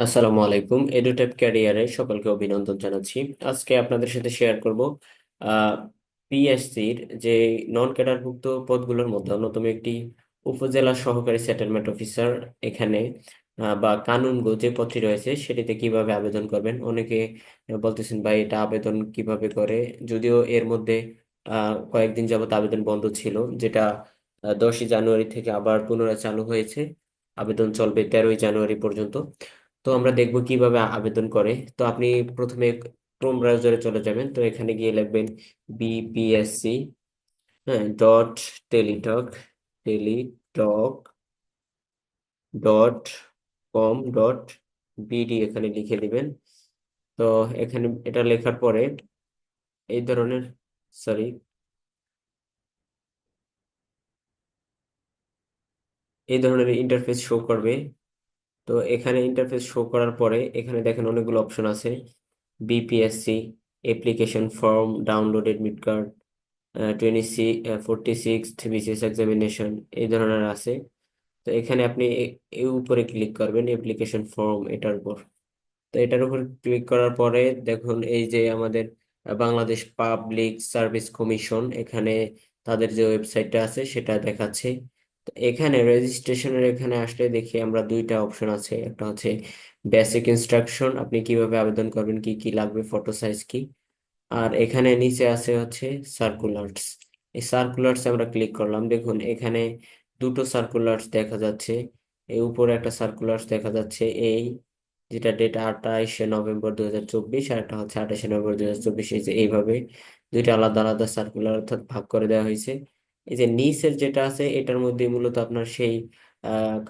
আসসালামু আলাইকুম। এডুটেক ক্যারিয়ারে সকলকে অভিনন্দন জানাচ্ছি। আজকে আপনাদের সাথে শেয়ার করব পিএসসির যে নন ক্যাডারভুক্ত পদগুলোর মধ্যে অন্যতম একটি উপজেলা সহকারী সেটেলমেন্ট অফিসার এখানে বা কানুনগো যে পদটি রয়েছে সেটিতে কীভাবে আবেদন করবেন? অনেকে বলতেছেন, ভাই, এটা আবেদন কীভাবে করে? যদিও এর মধ্যে কয়েকদিন যাবত আবেদন বন্ধ ছিল, যেটা দশই জানুয়ারি থেকে আবার পুনরায় চালু হয়েছে। আবেদন চলবে তেরোই জানুয়ারি পর্যন্ত। তো আমরা দেখব কীভাবে আবেদন করে। তো আপনি প্রথমে ক্রোম ব্রাউজারে চলে যাবেন। তো এখানে গিয়ে লিখবেন বিপিএসসি হ্যাঁ dot Teletalk Teletalk dot com dot BD এখানে লিখে দিবেন। তো এখানে এটা লেখার পরে এই ধরনের সরি এই ধরনের ইন্টারফেস শো করবে। তো এখানে ইন্টারফেস শো করার পরে এখানে দেখেন অনেকগুলো অপশন আছে। BPSC application form download admit card twenty six forty six BCS examination এই ধরনের আছে। তো এখানে আপনি এ- এর উপরে ক্লিক করবেন অ্যাপ্লিকেশন ফর্ম এটার উপর। তো এটার উপর ক্লিক করার পরে দেখুন এই যে আমাদের বাংলাদেশ পাবলিক সার্ভিস কমিশন এখানে তাদের যে ওয়েবসাইটটা আছে সেটা দেখাচ্ছে। এখানে রেজিস্ট্রেশনের এখানে আসলে দেখি আমরা দুইটা অপশন আছে। একটা হচ্ছে বেসিক ইনস্ট্রাকশন আপনি কীভাবে আবেদন করবেন, কি কি লাগবে ফটো সাইজ কি? আর এখানে নিচে আছে হচ্ছে সার্কুলার্স এই সার্কুলার্স আমরা ক্লিক করলাম। দেখুন, এখানে দুটো সার্কুলার্স দেখা যাচ্ছে। এই উপরে একটা সার্কুলার্স দেখা যাচ্ছে, এই যেটা ডেট আঠাইশে নভেম্বর দুই হাজার চব্বিশ আর একটা হচ্ছে আঠাশে নভেম্বর দুই হাজার চব্বিশ এইভাবে দুইটা আলাদা আলাদা সার্কুলার অর্থাৎ ভাগ করে দেওয়া হয়েছে। এই যে নিচের যেটা আছে, এটার মধ্যে মূলত আপনার সেই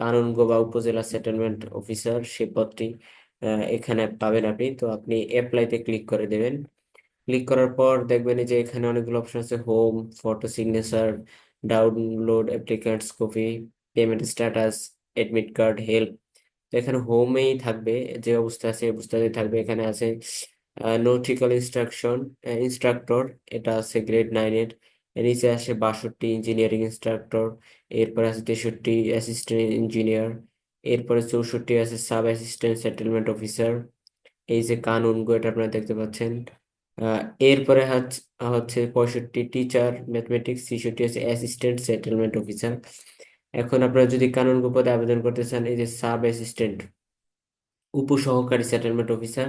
কানুনগো বা উপজেলা সেটেলমেন্ট অফিসার সে পদটি এখানে পাবেন আপনি। তো আপনি অ্যাপ্লাইতে ক্লিক করে দেবেন। ক্লিক করার পর দেখবেন যে এখানে অনেকগুলো অপশন আছে home photo signature download applicant's copy payment status admit card help তো এখানে হোমেই থাকবে, যে অবস্থা আছে অবস্থাতেই থাকবে। এখানে আছে নটিক্যাল ইনস্ট্রাকশন ইনস্ট্রাক্টর এটা আছে গ্রেড নাইনের এর নিচে আসে বাষট্টি ইঞ্জিনিয়ারিং ইনস্ট্রাক্টর, এরপরে আছে তেষট্টি অ্যাসিস্ট্যান্ট ইঞ্জিনিয়ার, এরপরে চৌষট্টি আছে সাব অ্যাসিস্ট্যান্ট সেটেলমেন্ট অফিসার। এই যে কানুনগো এটা আপনারা দেখতে পাচ্ছেন। এরপরে হচ্ছে পঁয়ষট্টি টিচার, ম্যাথমেটিক্স, ছেষট্টি আছে অ্যাসিস্ট্যান্ট সেটেলমেন্ট অফিসার। এখন আপনারা যদি কানুনগো পদে আবেদন করতে চান, এই যে সাব অ্যাসিস্ট্যান্ট, উপসহকারী সেটেলমেন্ট অফিসার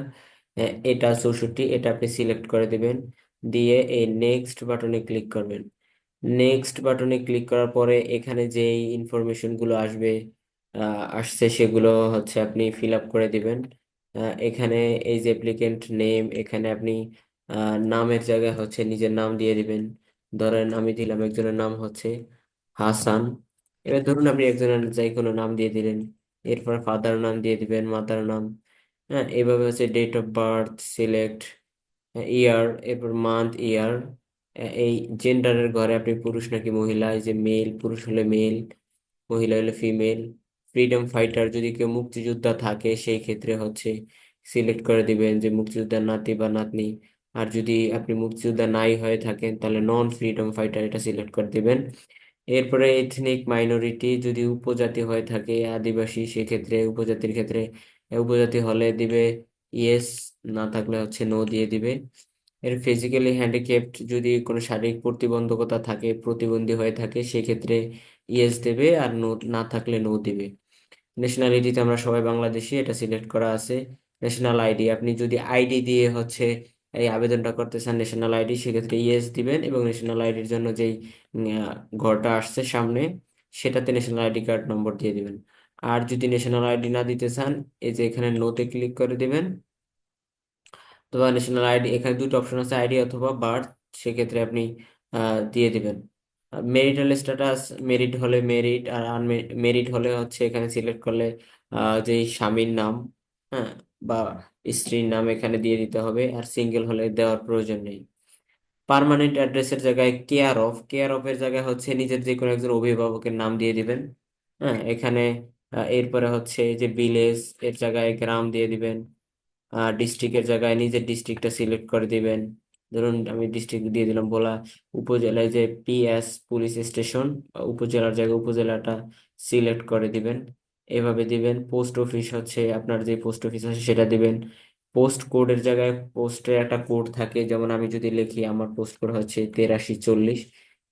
এটা চৌষট্টি, এটা আপনি সিলেক্ট করে দিবেন। দিয়ে এই নেক্সট বাটনে ক্লিক করবেন। নেক্সট বাটনে ক্লিক করার পরে এখানে যে ইনফরমেশনগুলো আসবে আসছে সেগুলো হচ্ছে আপনি ফিল আপ করে দিবেন। এখানে এই যে অ্যাপ্লিকেন্ট নেম এখানে আপনি নামের জায়গায় হচ্ছে নিজের নাম দিয়ে দিবেন। ধরেন আমি দিলাম একজনের নাম হচ্ছে হাসান। এবার ধরুন আপনি একজনের যে কোনো নাম দিয়ে দিলেন। এরপর ফাদার নাম দিয়ে দিবেন মাতার নাম। হ্যাঁ এভাবে হচ্ছে date of birth select year এরপর মান্থ ইয়ার এই জেন্ডারের ঘরে আপনি পুরুষ নাকি মহিলা? এই যে মেল পুরুষ হলে মেল মহিলা হলে ফিমেল ফ্রিডম ফাইটার যদি কেউ মুক্তিযোদ্ধা থাকে, সেই ক্ষেত্রে হচ্ছে সিলেক্ট করে দিবেন যে মুক্তিযোদ্ধার নাতি বা নাতনি। আর যদি আপনি মুক্তিযোদ্ধা নাই হয়ে থাকেন, তাহলে নন ফ্রিডম ফাইটার এটা সিলেক্ট করে দিবেন। এরপরে এথনিক মাইনরিটি যদি উপজাতি হয়ে থাকে, আদিবাসী, সেক্ষেত্রে, উপজাতির ক্ষেত্রে উপজাতি হলে দিবে ইয়েস না থাকলে হচ্ছে নো দিয়ে দিবে। এর ফিজিক্যালি হ্যান্ডিক্যাপড যদি কোনো শারীরিক প্রতিবন্ধকতা থাকে, প্রতিবন্ধী হয়ে থাকে, সেক্ষেত্রে ইয়েস দেবে আর নো না থাকলে নো দিবে। ন্যাশনালিটিতে আমরা সবাই বাংলাদেশি, এটা সিলেক্ট করা আছে। ন্যাশনাল আইডি আপনি যদি আইডি দিয়ে হচ্ছে এই আবেদনটা করতে চান ন্যাশনাল আইডি সেক্ষেত্রে ইয়েস দিবেন এবং ন্যাশনাল আইডির জন্য যেই ঘরটা আসছে সামনে, সেটাতে ন্যাশনাল আইডি কার্ড নম্বর দিয়ে দিবেন। আর যদি ন্যাশনাল আইডি না দিতে চান, এই যে এখানে নোতে ক্লিক করে দিবেন। অথবা ন্যাশনাল আইডি এখানে দুটো অপশন আছে আইডি অথবা বার্থ সেক্ষেত্রে আপনি দিয়ে দিবেন। মেরিটাল স্ট্যাটাস মেরিট হলে মেরিট আর আনমেরিট হলে হচ্ছে এখানে সিলেক্ট করলে যে স্বামীর নাম হ্যাঁ বা স্ত্রীর নাম এখানে দিয়ে দিতে হবে, আর সিঙ্গেল হলে দেওয়ার প্রয়োজন নেই। পার্মানেন্ট অ্যাড্রেসের জায়গায় কেয়ার অফ কেয়ার অফ এর জায়গায় হচ্ছে নিজের যে কোনো একজন অভিভাবকের নাম দিয়ে দিবেন হ্যাঁ এখানে এরপরে হচ্ছে যে ভিলেজ এর জায়গায়, গ্রাম দিয়ে দিবেন ডিস্ট্রিক্টের জায়গায় নিজের ডিস্ট্রিক্টটা সিলেক্ট করে দিবেন। ধরুন আমি ডিস্ট্রিক্ট দিয়ে দিলাম ভোলা উপজেলায় যে পিএস পুলিশ স্টেশন উপজেলার জায়গায় উপজেলাটা সিলেক্ট করে দিবেন। এভাবে দিবেন পোস্ট অফিস হচ্ছে আপনার যে পোস্ট অফিস আছে সেটা দিবেন। পোস্ট কোডের জায়গায় পোস্টের একটা কোড থাকে, যেমন আমি যদি লিখি আমার পোস্ট কোড হচ্ছে তেরাশি চল্লিশ,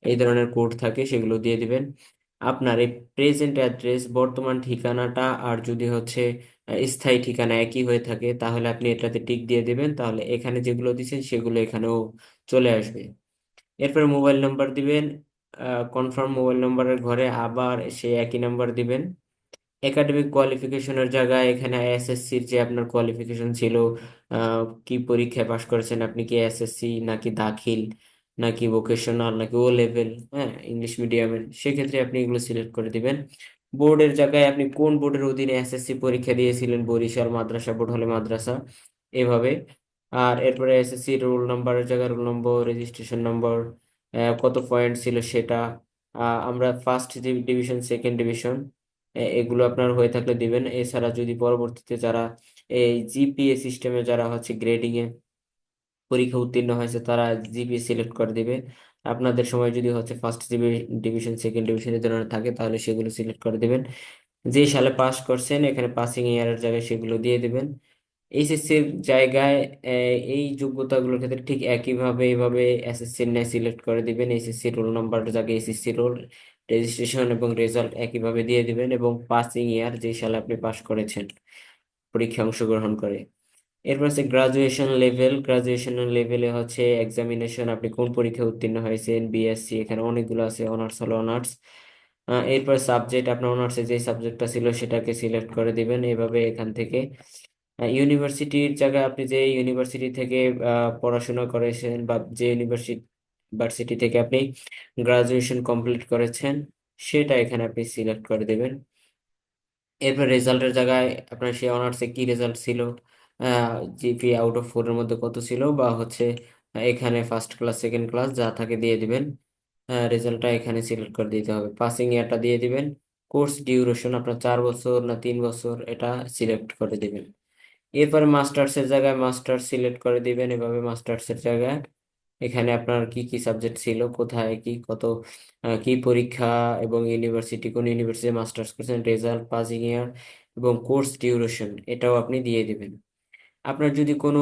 এই ধরনের কোড থাকে, সেগুলো দিয়ে দিবেন। আপনার এই প্রেজেন্ট অ্যাড্রেস বর্তমান ঠিকানাটা, আর যদি হচ্ছে স্থায়ী ঠিকানা একই হয়ে থাকে, তাহলে আপনি এটাতে টিক দিয়ে দিবেন, তাহলে এখানে যেগুলো দিচ্ছেন সেগুলো এখানেও চলে আসবে। এরপরে মোবাইল নাম্বার দিবেন কনফার্ম মোবাইল নাম্বারের ঘরে আবার সেই একই নাম্বার দিবেন। একাডেমিক কোয়ালিফিকেশনের জায়গায় এখানে এসএসসির যে আপনার কোয়ালিফিকেশন ছিল কি পরীক্ষায় পাশ করেছেন আপনি কি এসএসসি নাকি দাখিল, নাকি ভোকেশনাল নাকি ও লেভেল হ্যাঁ ইংলিশ মিডিয়ামের সেক্ষেত্রে আপনি এগুলো সিলেক্ট করে দিবেন। বোর্ডের জায়গায় আপনি কোন বোর্ডের অধীনে এসএসসি পরীক্ষা দিয়েছিলেন? বরিশাল, মাদ্রাসা বোর্ড হলে মাদ্রাসা, এভাবে। আর এরপরে এসএসসি রোল নাম্বারের জায়গায় রোল নম্বর রেজিস্ট্রেশন নম্বর কত পয়েন্ট ছিল সেটা আমরা ফার্স্ট ডিভিশন সেকেন্ড ডিভিশন এগুলো আপনার হয়ে থাকলে দিবেন। এছাড়া যদি পরবর্তীতে যারা এই জিপিএ সিস্টেমে যারা হচ্ছে গ্রেডিং এ পরীক্ষা উত্তীর্ণ হয়েছে, তারা জিপিএ সিলেক্ট করে দিবে। আপনাদের সময় যদি হচ্ছে ফার্স্ট ডিভিশন সেকেন্ড ডিভিশন এই ধরনের থাকে, তাহলে সেগুলো সিলেক্ট করে দিবেন। যে সালে পাস করছেন, এখানে পাসিং ইয়ারের জায়গায় সেগুলো দিয়ে দিবেন। এইচএসসির জায়গায় এই যোগ্যতাগুলোর ক্ষেত্রে ঠিক একইভাবে এইভাবে এসএসসির ন্যায় সিলেক্ট করে দিবেন। এসএসসি রোল নাম্বার জায়গায় এসএসসি রোল রেজিস্ট্রেশন এবং রেজাল্ট একইভাবে দিয়ে দিবেন এবং পাসিং ইয়ার যে সালে আপনি পাস করেছেন পরীক্ষায় অংশগ্রহণ করে। এরপর হচ্ছে গ্রাজুয়েশন লেভেল গ্রাজুয়েশন লেভেলে হচ্ছে এক্সামিনেশন আপনি কোন পরীক্ষায় উত্তীর্ণ হয়েছেন? বিএসসি এখানে অনেকগুলো আছে অনার্স হলো অনার্স এরপর সাবজেক্ট আপনার অনার্সে যে সাবজেক্টটা ছিল সেটাকে সিলেক্ট করে দিবেন। এভাবে এখান থেকে ইউনিভার্সিটির জায়গায় আপনি যে ইউনিভার্সিটি থেকে পড়াশোনা করেছেন বা যে ইউনিভার্সিটি ইউনিভার্সিটি থেকে আপনি গ্রাজুয়েশন কমপ্লিট করেছেন, সেটা এখানে আপনি সিলেক্ট করে দেবেন। এরপর রেজাল্টের জায়গায় আপনার সেই অনার্সে কি রেজাল্ট ছিল? জিপি আউট অফ ফোর এর মধ্যে কত ছিল? বা হচ্ছে, এখানে ফার্স্ট ক্লাস সেকেন্ড ক্লাস যা থাকে দিয়ে দিবেন। রেজাল্টটা এখানে সিলেক্ট করে দিতে হবে। পাসিং ইয়ারটা দিয়ে দিবেন। কোর্স ডিউরেশন আপনার চার বছর না তিন বছর, এটা সিলেক্ট করে দিবেন। এরপরে মাস্টার্স এর জায়গায় মাস্টার্স সিলেক্ট করে দিবেন। এভাবে মাস্টার্স এর জায়গায় এখানে আপনার কি কি সাবজেক্ট ছিল, কোথায় কি, কত কি পরীক্ষা এবং ইউনিভার্সিটি কোন ইউনিভার্সিটি মাস্টার্স করছেন রেজাল্ট পাসিং ইয়ার এবং কোর্স ডিউরেশন এটাও আপনি দিয়ে দিবেন। আপনার যদি কোনো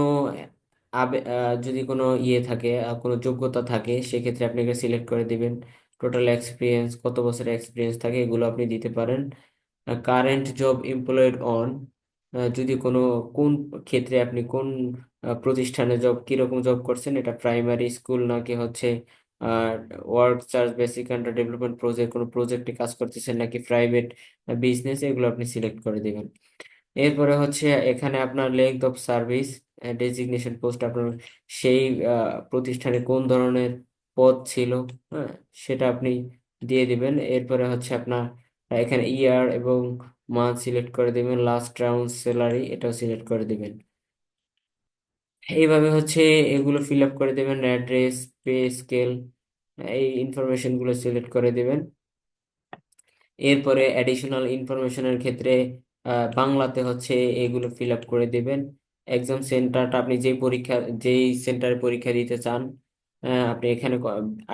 আবে যদি কোনো ইয়ে থাকে কোনো যোগ্যতা থাকে, সেক্ষেত্রে আপনি সিলেক্ট করে দিবেন। টোটাল এক্সপিরিয়েন্স কত বছরের এক্সপিরিয়েন্স থাকে, এগুলো আপনি দিতে পারেন। কারেন্ট জব এমপ্লয়েড অন যদি কোনো, কোন ক্ষেত্রে আপনি কোন প্রতিষ্ঠানে জব কীরকম জব করছেন, এটা প্রাইমারি স্কুল নাকি হচ্ছে work charge basic under development project কোনো প্রজেক্টে কাজ করতেছেন নাকি প্রাইভেট বিজনেস এগুলো আপনি সিলেক্ট করে দিবেন। এরপরে হচ্ছে এখানে আপনার length of service designation post আপনার সেই প্রতিষ্ঠানে কোন ধরনের পদ ছিল হ্যাঁ সেটা আপনি দিয়ে দিবেন। এরপরে হচ্ছে আপনার এখানে ইয়ার এবং মান্থ সিলেক্ট করে দিবেন লাস্ট রাউন্ড স্যালারি এটাও সিলেক্ট করে দিবেন। এইভাবে হচ্ছে এগুলো ফিল আপ করে দেবেন অ্যাড্রেস পে স্কেল এই ইনফরমেশনগুলো সিলেক্ট করে দিবেন। এরপরে অ্যাডিশনাল ইনফরমেশনের ক্ষেত্রে বাংলাতে হচ্ছে এগুলো ফিল আপ করে দেবেন। এক্সাম সেন্টারটা আপনি যেই পরীক্ষা, যেই সেন্টারে পরীক্ষা দিতে চান আপনি এখানে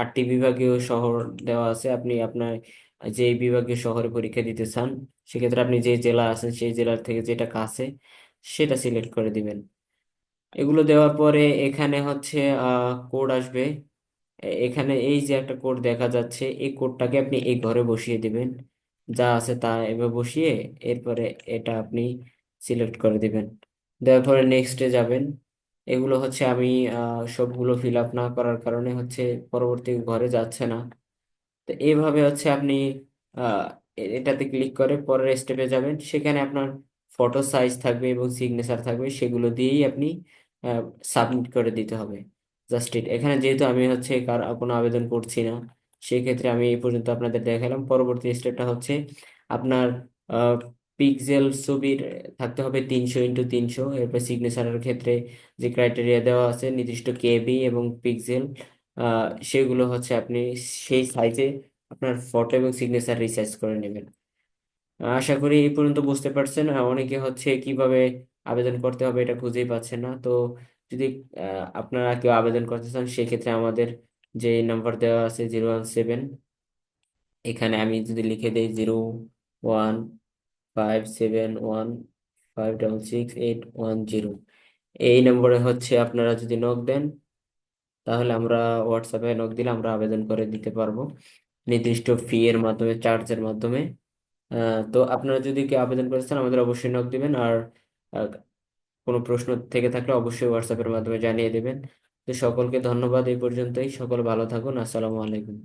আটটি বিভাগীয় শহর দেওয়া আছে। আপনি আপনার যেই বিভাগীয় শহরে পরীক্ষা দিতে চান, সেক্ষেত্রে আপনি যে জেলা আছেন, সেই জেলার থেকে যেটা কাছে, সেটা সিলেক্ট করে দিবেন। এগুলো দেওয়ার পরে এখানে হচ্ছে কোড আসবে। এখানে এই যে একটা কোড দেখা যাচ্ছে, এই কোডটাকে আপনি এই ঘরে বসিয়ে দিবেন। যা আছে তা এভাবে বসিয়ে এরপরে এটা আপনি সিলেক্ট করে দিবেন। দেওয়ার পরে নেক্সটে যাবেন। এগুলো হচ্ছে আমি সবগুলো ফিল আপ না করার কারণে হচ্ছে পরবর্তী ঘরে যাচ্ছে না। তো এইভাবে হচ্ছে আপনি এটাতে ক্লিক করে পরের স্টেপে যাবেন। সেখানে আপনার ফটো সাইজ থাকবে এবং সিগনেচার থাকবে, সেগুলো দিয়েই আপনি সাবমিট করে দিতে হবে। জাস্ট এখানে যেহেতু আমি হচ্ছে কার, কোনো আবেদন করছি না। সেই ক্ষেত্রে আমি এই পর্যন্ত আপনাদের দেখালাম। পরবর্তী স্টেপটা হচ্ছে আপনার পিক্সেল ছবির থাকতে হবে তিনশো ইন্টু তিনশো। এরপর সিগনেচারের ক্ষেত্রে যে ক্রাইটেরিয়া দেওয়া আছে, নির্দিষ্ট কেবি এবং পিক্সেল সেগুলো হচ্ছে আপনি সেই সাইজে আপনার ফটো এবং সিগনেচার রিসার্চ করে নেবেন। আশা করি এই পর্যন্ত বুঝতে পারছেন। অনেকে হচ্ছে কীভাবে আবেদন করতে হবে এটা খুঁজেই পাচ্ছে না। তো যদি আপনারা কেউ আবেদন করতে চান, সেক্ষেত্রে আমাদের যে নাম্বার দেওয়া আছে জিরো ওয়ান সেভেন এখানে আমি যদি লিখে দিই zero one five seven one five double six eight one zero এই নম্বরে হচ্ছে আপনারা যদি নক দেন, তাহলে আমরা হোয়াটসঅ্যাপে নক দিলে আমরা আবেদন করে দিতে পারব। নির্দিষ্ট ফি এর মাধ্যমে চার্জের মাধ্যমে। তো আপনারা যদি কি আবেদন করেছেন আমাদের অবশ্যই নক দিবেন। আর কোনো প্রশ্ন থেকে থাকলে অবশ্যই হোয়াটসঅ্যাপের মাধ্যমে জানিয়ে দেবেন। তো সকলকে ধন্যবাদ এই পর্যন্তই। সকল ভালো থাকুন আসসালামু আলাইকুম।